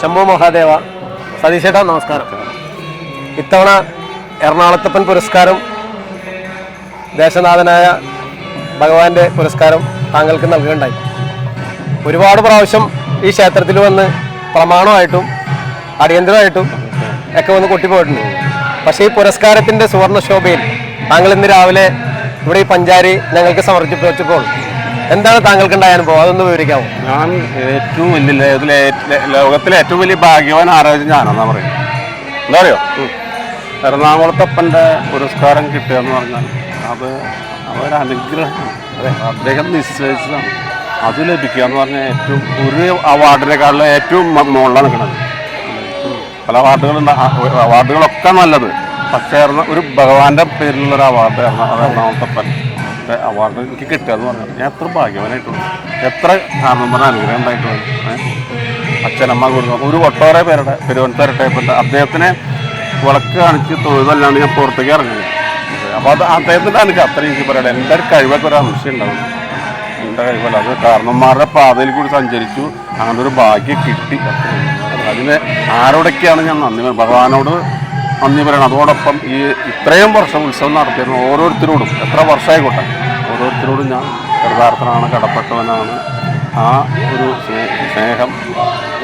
ശംഭു മഹാദേവ സതീശേട്ടാ നമസ്കാരം. ഇത്തവണ എറണാകുളത്തപ്പൻ പുരസ്കാരം ദേശനാഥനായ ഭഗവാന്റെ പുരസ്കാരം താങ്കൾക്ക് നൽകുകയുണ്ടായി. ഒരുപാട് പ്രാവശ്യം ഈ ക്ഷേത്രത്തിൽ വന്ന് പ്രമാണമായിട്ടും അടിയന്തരമായിട്ടും ഒക്കെ വന്ന് കൊട്ടിപ്പോയിട്ടുണ്ട്. പക്ഷേ ഈ പുരസ്കാരത്തിന്റെ സുവർണ ശോഭയിൽ താങ്കൾ ഇന്ന് രാവിലെ ഇവിടെ ഈ പഞ്ചാരി ഞങ്ങൾക്ക് സമർപ്പിച്ചപ്പോൾ എന്താണ് താങ്കൾക്കുണ്ടായ അനുഭവം? അതൊന്ന് വിവരിക്കാമോ ഞാൻ ഏറ്റവും വലിയ ലോകത്തിലെ ലോകത്തിലെ ഏറ്റവും വലിയ ഭാഗ്യവാൻ ആരാധന ഞാനെന്നാ പറയും എന്താ പറയുക എറണാകുളത്തപ്പന്റെ പുരസ്കാരം കിട്ടുക എന്ന് പറഞ്ഞാൽ അത് അവരനുഗ്രഹം അദ്ദേഹം നിശ്ചയിച്ചതാണ്. അത് ലഭിക്കുക എന്ന് പറഞ്ഞാൽ ഏറ്റവും ഒരു അവാർഡിനെക്കാളും ഏറ്റവും മുകളിലാണ് നിൽക്കുന്നത്. പല അവാർഡുകളുണ്ട്. അവാർഡുകളൊക്കെ നല്ലത്. പക്ഷേ ഒരു ഭഗവാന്റെ പേരിലുള്ള ഒരു അവാർഡ് എറണ- എറണാകുളത്തപ്പൻ അവാർഡ് എനിക്ക് കിട്ടുക എന്ന് പറഞ്ഞാൽ ഞാൻ എത്ര ഭാഗ്യവാനായിട്ടുണ്ട് എത്ര കാരണവന്മാർ അനുഗ്രഹം ഉണ്ടായിട്ടുണ്ട്? അച്ഛനമ്മ കൊടുത്തു ഒരു ഒട്ടോറെ പേരുടെ പെരുവൻതരട്ടേപ്പുണ്ട് അദ്ദേഹത്തിനെ വിളക്ക് കാണിച്ച് തൊഴുതല്ലാണ്ട് ഞാൻ പുറത്തേക്ക് ഇറങ്ങിയത് അപ്പോൾ അത് അദ്ദേഹത്തിന്റെ എനിക്ക് അത്രയും എനിക്ക് പറയട്ടെ എന്റെ ഒരു കഴിവൊക്കെ ഒരു അംശം ഉണ്ടാവും. എന്റെ കഴിവല്ല. അത് കാരണന്മാരുടെ പാതയിൽ കൂടി സഞ്ചരിച്ചു. അങ്ങനെ ഒരു ഭാഗ്യം കിട്ടി. അതിന് ആരോടൊക്കെയാണ് ഞാൻ നന്ദി ഭഗവാനോട് നന്ദി പറയണം. അതോടൊപ്പം ഈ ഇത്രയും വർഷം ഉത്സവം നടത്തിയിരുന്ന ഓരോരുത്തരോടും എത്ര വർഷമായിക്കോട്ടെ? ഓരോരുത്തരോടും ഞാൻ കൃതാർത്ഥനാണ് കടപ്പെട്ടവനാണ്. ആ ഒരു സ്നേ- സ്നേഹം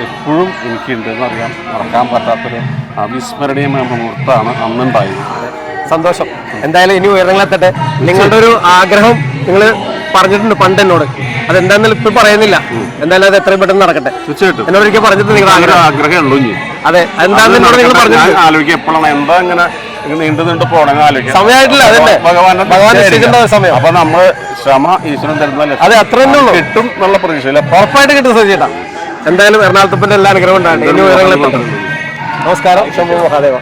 എപ്പോഴും എനിക്കുണ്ടെന്ന് അറിയാം മറക്കാൻ പറ്റാത്തൊരു അവിസ്മരണീയമായ മുഹൂർത്തമാണ് അന്നുണ്ടായത്. സന്തോഷം. എന്തായാലും ഇനി ഉയരങ്ങളെത്തട്ടെ നിങ്ങളുടെ ഒരു ആഗ്രഹം നിങ്ങൾ പറഞ്ഞിട്ടുണ്ട് പണ്ട് എന്നോട് അതെന്താണെന്ന് ഇപ്പൊ പറയുന്നില്ല. എന്തായാലും അത് എത്രയും പെട്ടെന്ന് നടക്കട്ടെ. തീർച്ചയായിട്ടും. എന്നോട് ഒരിക്കൽ പറഞ്ഞിട്ട് നിങ്ങളുടെ അങ്ങനെ ആഗ്രഹം. ആഗ്രഹം ഉള്ളൂ അതെ. എന്താണെന്ന് നിങ്ങൾ പറഞ്ഞു ആലോചിക്കാം ആലോചിക്കുക എപ്പോഴാണ് എന്താ ഇങ്ങനെ നീണ്ടു നീണ്ടു പോണെങ്കിൽ ആലോചിക്കാം സമയമായിട്ടില്ല, അതല്ലേ? ഭഗവാന്റെ ഭഗവാൻ സമയം. അപ്പൊ നമ്മൾ ശ്രമ ഈശ്വരൻ തരുന്ന അതെ അത്ര തന്നെ ഉള്ളൂ കിട്ടും എന്നുള്ള പ്രതീക്ഷയില്ല ഉറപ്പായിട്ട് കിട്ടും സജിയേട്ടാ. എന്തായാലും എറണാകുളത്തപ്പന്റെ എല്ലാ അനുഗ്രഹം ഉണ്ടാകട്ടെ. ഇനി ഉയരങ്ങളെത്തട്ടെ നമസ്കാരം. ശംഭു മഹാദേവ.